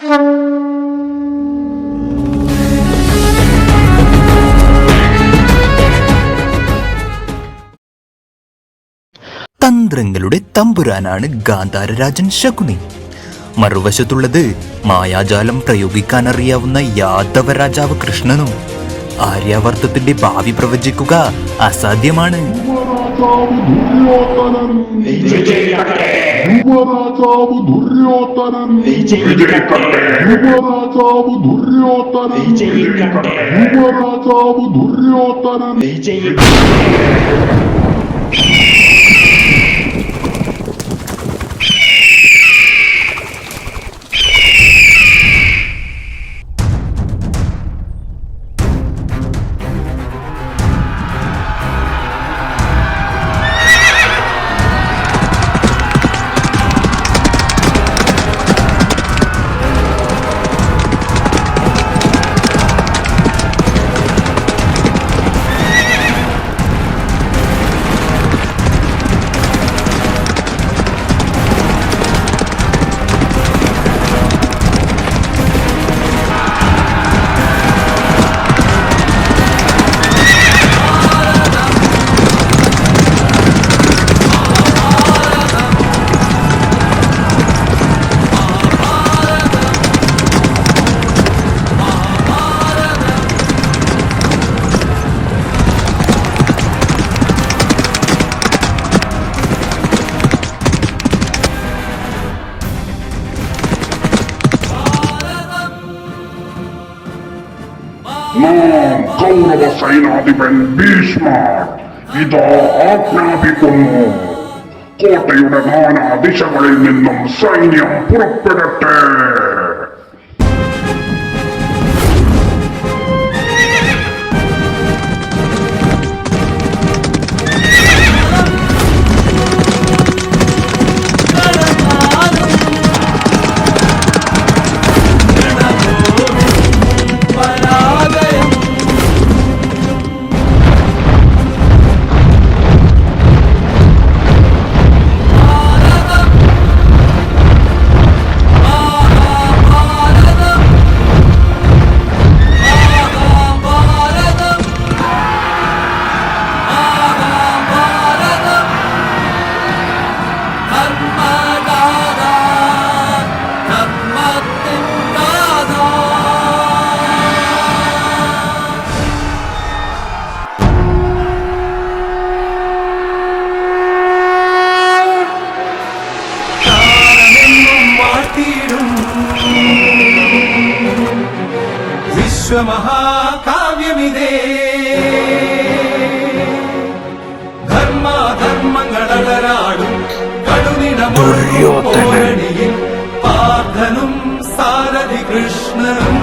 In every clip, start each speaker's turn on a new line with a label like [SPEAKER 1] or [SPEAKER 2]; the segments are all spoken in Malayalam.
[SPEAKER 1] തന്ത്രങ്ങളുടെ തമ്പുരാനാണ് ഗാന്ധാര രാജൻ ശകുനി. മറുവശത്തുള്ളത് മായാജാലം പ്രയോഗിക്കാൻ അറിയാവുന്ന യാദവ രാജാവ് കൃഷ്ണനും ആര്യാവർത്തത്തിന്റെ ഭാവി പ്രവചിക്കുക അസാധ്യമാണ്.
[SPEAKER 2] యువరాజావు దుర్యోధనం యువరాజావు దుర్యోధనం యువరాజావు దుర్యోధనం Kau nakasay na atipan Bismarck. Idaak na bikunmu. Kotayo na nga na
[SPEAKER 3] di siya kalinin ng sa inyong purok വിശ്വമഹാകാവ്യമിതേ. ധർമാധർമ്മങ്ങളടരാടും കടുനിടമോരണിയിൽ പാർത്ഥനും സാരഥി കൃഷ്ണനും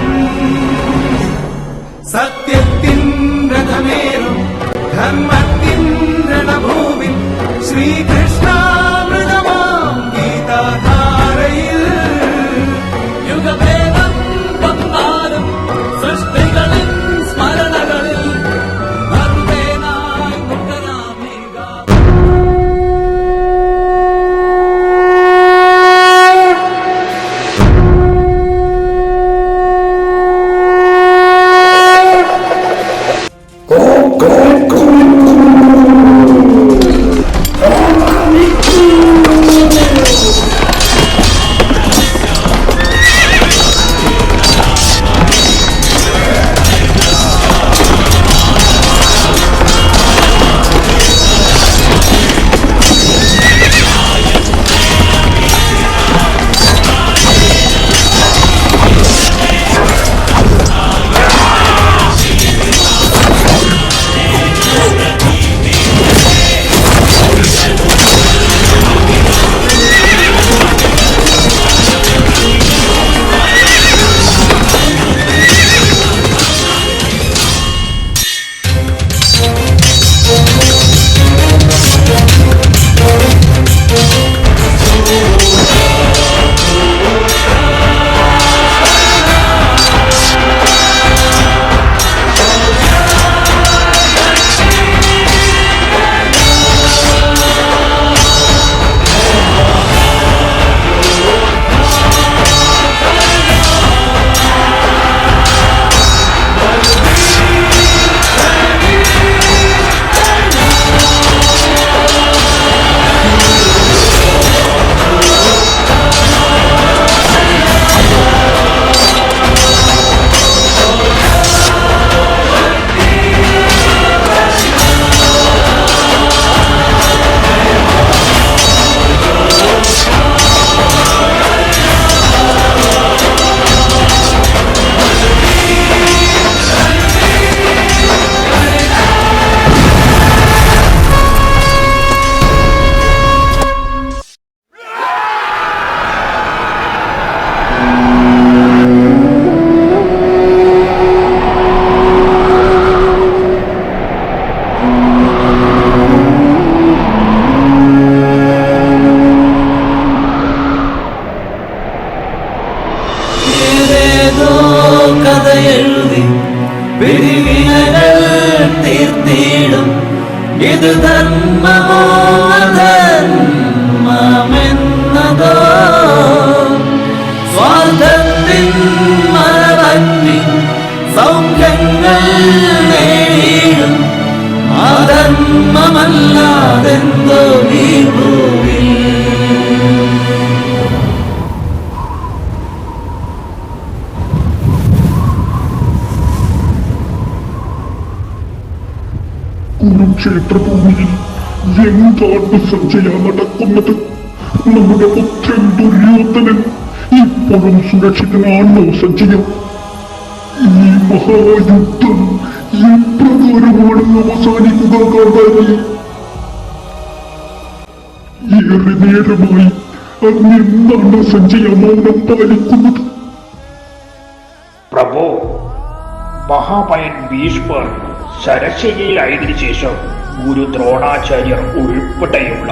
[SPEAKER 3] സത്യത്തിൻ രഥമേറും ധർമ്മത്തിൻ രണഭൂവിൻ ശ്രീകൃഷ്ണാമൃതമാം Como? അധർമ്മമല്ലാതെന്തോ ഈ ഭൂമി
[SPEAKER 2] ക്ഷേത്രഭൂമിയിൽ ഭൂമിയിൽ എന്താണ് സഞ്ജയ നടക്കുന്നത് നമ്മുടെ പുത്രൻ ദുര്യോധനൻ. ഇപ്പോഴും സുരക്ഷിതനാണോ സഞ്ജയ ഈ മഹായുദ്ധം ഏറെ നേരമായി അങ്ങെന്താണ് സഞ്ജയ മൗനം പാലിക്കുന്നത്?
[SPEAKER 4] പ്രഭു മഹാഭയൻ ഭീഷ്മർ ശരശയിലായതിനു ശേഷം ഗുരു ദ്രോണാചാര്യർ ഉൾപ്പെടെയുള്ള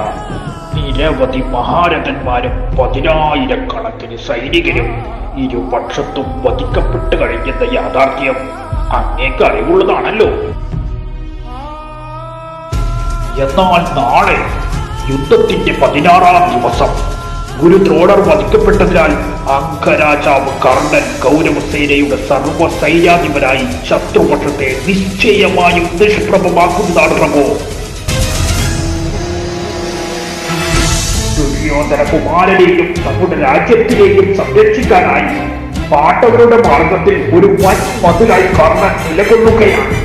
[SPEAKER 4] നിരവധി മഹാരഥന്മാരും പതിനായിരക്കണക്കിന് സൈനികരും ഇരുപക്ഷത്തും വധിക്കപ്പെട്ടു കഴിഞ്ഞെന്ന യാഥാർത്ഥ്യം അങ്ങേക്ക് അറിവുള്ളതാണല്ലോ. എന്നാൽ നാളെ യുദ്ധത്തിന്റെ പതിനാറാം ദിവസം ഗുരു ദ്രോണർ വധിക്കപ്പെട്ടതിനാൽ അംഗരാജാവ് കർണൻ കൗരവസേനയുടെ സർവ സൈന്യാധിപനായി ശത്രുപക്ഷത്തെ നിശ്ചയമായും നിഷ്പ്രഭമാക്കുന്നതാണ് പ്രഭു. ദുര്യോധന കുമാരനെയും നമ്മുടെ രാജ്യത്തിനെയും സംരക്ഷിക്കാനായി പാട്ടവരുടെ മാർഗത്തിൽ ഒരു വൻ മതിലായി കർണൻ നിലകൊള്ളുകയാണ്.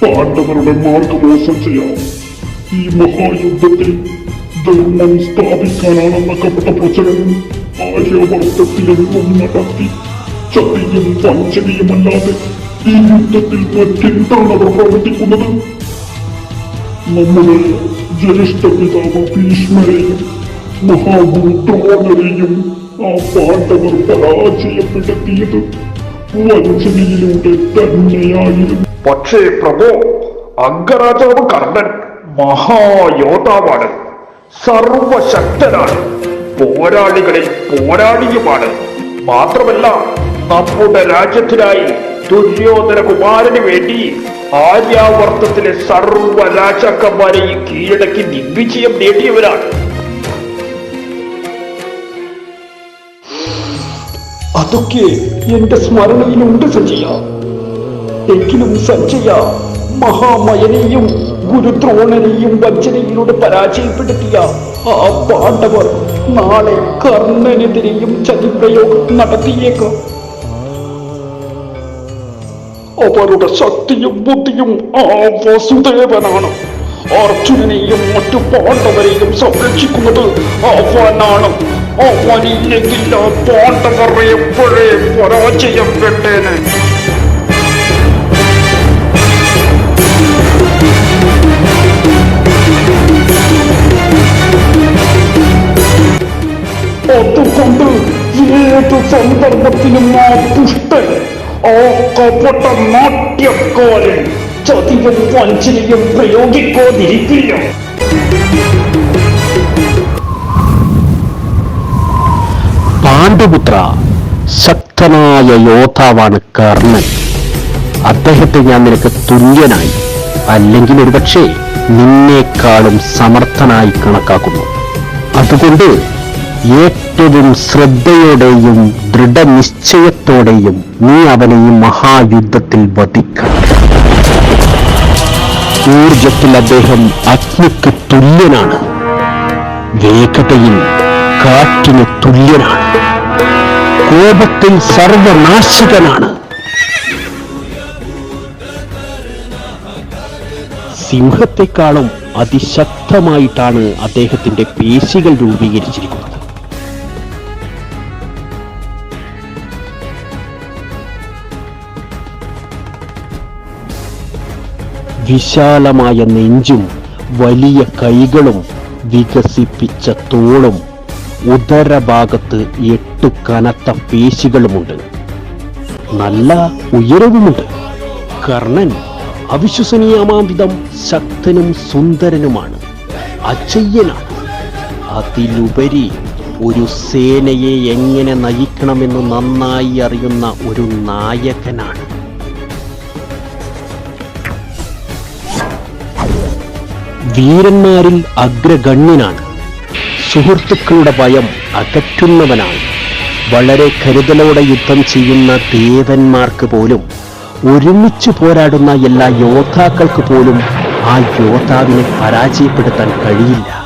[SPEAKER 2] പാണ്ഡവരുടെ മാർഗദോഷം ചെയ്യാം ഈ മഹായുദ്ധത്തിൽ ധർമ്മം സ്ഥാപിക്കാനാണെന്നൊക്കെപ്പെട്ട പ്രചരണം ആര്യവർത്തത്തിലെങ്ങും നടത്തി ചതിയും വഞ്ചനയുമല്ലാതെ ഈ യുദ്ധത്തിൽ മറ്റെന്താണ് അവർ പ്രവർത്തിക്കുന്നത്? നമ്മുടെ ജ്യേഷ്ഠ പിതാവ് ഭീഷ്മരെയും മഹാഗുരു ദ്രോണരെയും ആ പാണ്ഡവർ പരാജയപ്പെടുത്തിയത് വഞ്ചനയിലൂടെ തന്നെയായിരുന്നു.
[SPEAKER 4] പക്ഷേ പ്രഭു അംഗരാജാവ് കർണൻ മഹായോദ്ധാവാണ്. സർവശക്തനാണ്. പോരാളികളിൽ പോരാളിയുമാണ്. മാത്രമല്ല നമ്മുടെ രാജ്യത്തിനായി ദുര്യോധന കുമാരന് വേണ്ടി ആര്യാവർത്തത്തിലെ സർവ രാജാക്കന്മാരെയും കീഴടക്കി ദിഗ്വിജയം നേടിയവരാണ്.
[SPEAKER 5] അതൊക്കെ എന്റെ സ്മരണയിലുണ്ട് സഞ്ജയ. എങ്കിലും സഞ്ജയ മഹാമയനെയും ഗുരുദ്രോണനെയും വഞ്ചനയിലൂടെ പരാജയപ്പെടുത്തിയ ആ പാണ്ഡവർ നാളെ കർണനെതിരെയും ചതിപ്രയോഗം നടത്തിയേക്കാം. അവരുടെ ശക്തിയും ബുദ്ധിയും ആ വസുദേവനാണ്. അർജുനനെയും മറ്റു പാണ്ഡവരെയും സംരക്ഷിക്കുന്നത് അവനാണ്. അവനില്ലെങ്കിൽ പാണ്ഡവർ എപ്പോഴേ പരാജയം വേണ്ടേനെ അതുകൊണ്ട് ഏത് സന്ദർഭത്തിലും ആ ദുഷ്ടൻ കപട നാട്യക്കാരൻ ചതിയും വഞ്ചനയും പ്രയോഗിക്കാതിരിക്കില്ല.
[SPEAKER 6] പാണ്ഡുപുത്ര ശക്തനായ യോദ്ധാവാണ് കർണൻ. അദ്ദേഹത്തെ ഞാൻ നിനക്ക് തുല്യനായി അല്ലെങ്കിൽ ഒരുപക്ഷെ നിന്നേക്കാളും സമർത്ഥനായി കണക്കാക്കുന്നു. അതുകൊണ്ട് ഏറ്റവും ശ്രദ്ധയോടെയും ദൃഢനിശ്ചയത്തോടെയും നീ അവനെ ഈ മഹായുദ്ധത്തിൽ വധിക്കണം. ഊർജത്തിൽ അദ്ദേഹം അഗ്നിക്ക് തുല്യനാണ്. വേഗതയിൽ കാറ്റിന് തുല്യനാണ്. കോപത്തിൽ സർവനാശികനാണ് സിംഹത്തെക്കാളും അതിശക്തമായിട്ടാണ് അദ്ദേഹത്തിന്റെ പേശികൾ രൂപീകരിച്ചിരിക്കുന്നത്. വിശാലമായ നെഞ്ചും വലിയ കൈകളും വികസിപ്പിച്ച തോളും ഉദരഭാഗത്ത് എട്ട് കനത്ത പേശികളുമുണ്ട്. നല്ല ഉയരവുമുണ്ട്. കർണൻ അവിശ്വസനീയമാം വിധം ശക്തനും സുന്ദരനുമാണ്. അജയ്യനാണ് അതിലുപരി ഒരു സേനയെ എങ്ങനെ നയിക്കണമെന്ന് നന്നായി അറിയുന്ന ഒരു നായകനാണ്. വീരന്മാരിൽ അഗ്രഗണ്യനാണ്. സുഹൃത്തുക്കളുടെ ഭയം അകറ്റുന്നവനാണ്. വളരെ കരുതലോടെ യുദ്ധം ചെയ്യുന്ന ദേവന്മാർക്ക് പോലും ഒരുമിച്ച് പോരാടുന്ന എല്ലാ യോദ്ധാക്കൾക്ക് പോലും ആ യോദ്ധാവിനെ പരാജയപ്പെടുത്താൻ കഴിയില്ല.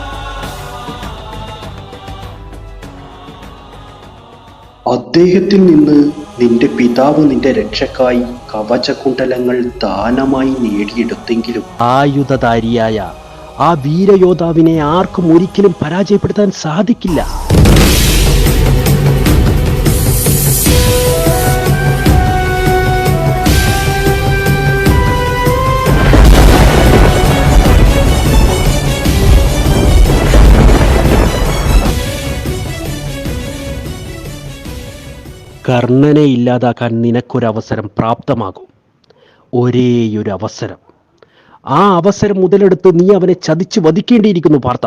[SPEAKER 7] അദ്ദേഹത്തിൽ നിന്ന് നിന്റെ പിതാവ് നിന്റെ രക്ഷക്കായി കവചകുണ്ടലങ്ങൾ ദാനമായി നേടിയെടുത്തെങ്കിലും
[SPEAKER 6] ആയുധധാരിയായ ആ വീരയോദ്ധാവിനെ ആർക്കും ഒരിക്കലും പരാജയപ്പെടുത്താൻ സാധിക്കില്ല. കർണനെ ഇല്ലാതാക്കാൻ നിനക്കൊരവസരം പ്രാപ്തമാകും. ഒരേയൊരു അവസരം ആ അവസരം മുതലെടുത്ത് നീ അവനെ ചതിച്ചു വധിക്കേണ്ടിയിരിക്കുന്നു പാർത്ത.